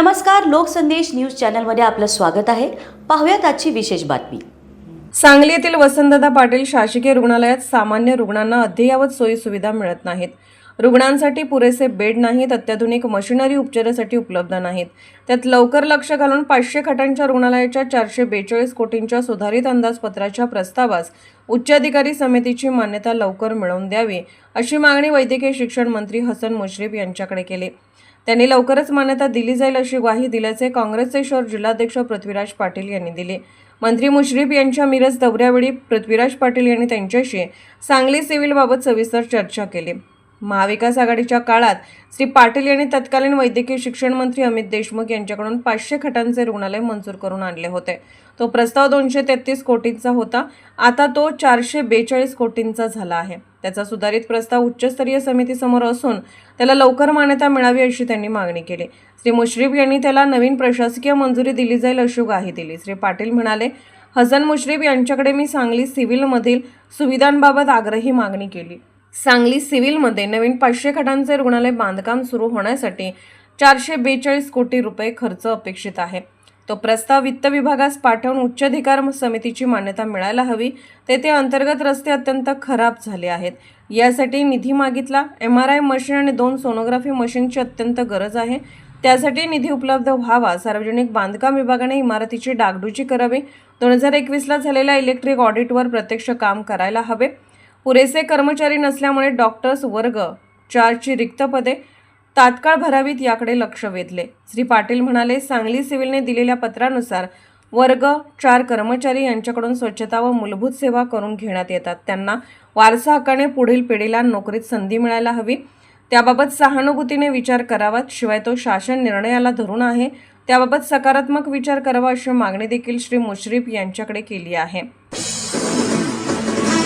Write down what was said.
नमस्कार लोकसंदेश न्यूज चॅनलमध्ये आपलं स्वागत आहे. पाहूयात आजची विशेष बातमी. सांगली येथील वसंतदादा पाटील शासकीय रुग्णालयात सामान्य रुग्णांना अद्ययावत सोयी सुविधा मिळत नाहीत. रुग्णांसाठी पुरेसे बेड नाहीत अत्याधुनिक मशिनरी उपचारासाठी उपलब्ध नाहीत. त्यात लवकर लक्ष घालून पाचशे खाटांच्या रुग्णालयाच्या चारशे बेचाळीस कोटींच्या सुधारित अंदाजपत्राच्या प्रस्तावास उच्चाधिकारी समितीची मान्यता लवकर मिळवून द्यावी अशी मागणी वैद्यकीय शिक्षण मंत्री हसन मुश्रीफ यांच्याकडे केली. त्यांनी लवकरच मान्यता दिली जाईल अशी ग्वाही दिल्याचे काँग्रेसचे शहर जिल्हाध्यक्ष पृथ्वीराज पाटील यांनी दिले. मंत्री मुश्रीफ यांच्या मिरज दौऱ्यावेळी पृथ्वीराज पाटील यांनी त्यांच्याशी सांगली सिव्हिलबाबत सविस्तर चर्चा केली. महाविकास आघाडीच्या काळात श्री पाटील यांनी तत्कालीन वैद्यकीय शिक्षण मंत्री अमित देशमुख यांच्याकडून पाचशे खटांचे रुग्णालय मंजूर करून आणले होते. तो प्रस्ताव दोनशे तेहतीस कोटींचा होता. आता तो चारशे बेचाळीस कोटींचा झाला आहे. त्याचा सुधारित प्रस्ताव उच्चस्तरीय समितीसमोर असून त्याला लवकर मान्यता मिळावी अशी त्यांनी मागणी केली. श्री मुश्रीफ यांनी त्याला नवीन प्रशासकीय मंजुरी दिली जाईल अशी ग्वाही दिली. श्री पाटील म्हणाले हसन मुश्रीफ यांच्याकडे मी सांगली सिव्हिलमधील सुविधांबाबत आग्रही मागणी केली. सांगली सिव्हिलमध्ये नवीन पाचशे खटांचे रुग्णालय बांधकाम सुरू होण्यासाठी चारशे बेचाळीस कोटी रुपये खर्च अपेक्षित आहे. तो प्रस्ताव वित्त विभागास पाठवून उच्चाधिकार समितीची मान्यता मिळायला हवी. तेथे अंतर्गत रस्ते अत्यंत खराब झाले आहेत. यासाठी निधी मागितला. एम आर आय मशीन आणि दोन सोनोग्राफी मशीनची अत्यंत गरज आहे. त्यासाठी निधी उपलब्ध व्हावा सार्वजनिक बांधकाम विभागाने इमारतीची डागडुजी करावी. दोन हजार एकवीसला झालेल्या इलेक्ट्रिक ऑडिटवर प्रत्यक्ष काम करायला हवे. पुरेसे कर्मचारी नसल्यामुळे डॉक्टर्स वर्ग चारची रिक्त पदे तात्काळ भरावीत याकडे लक्ष वेधले. श्री पाटील म्हणाले सांगली सिव्हिलने दिलेल्या पत्रानुसार वर्ग चार कर्मचारी यांच्याकडून स्वच्छता व मूलभूत सेवा करून घेण्यात येतात. त्यांना वारसा हक्काने पुढील पिढीला नोकरीत संधी मिळायला हवी. त्याबाबत सहानुभूतीने विचार करावा शिवाय तो शासन निर्णयाला धरून आहे. त्याबाबत सकारात्मक विचार करावा अशी मागणी देखील श्री मुश्रीफ यांच्याकडे केली आहे.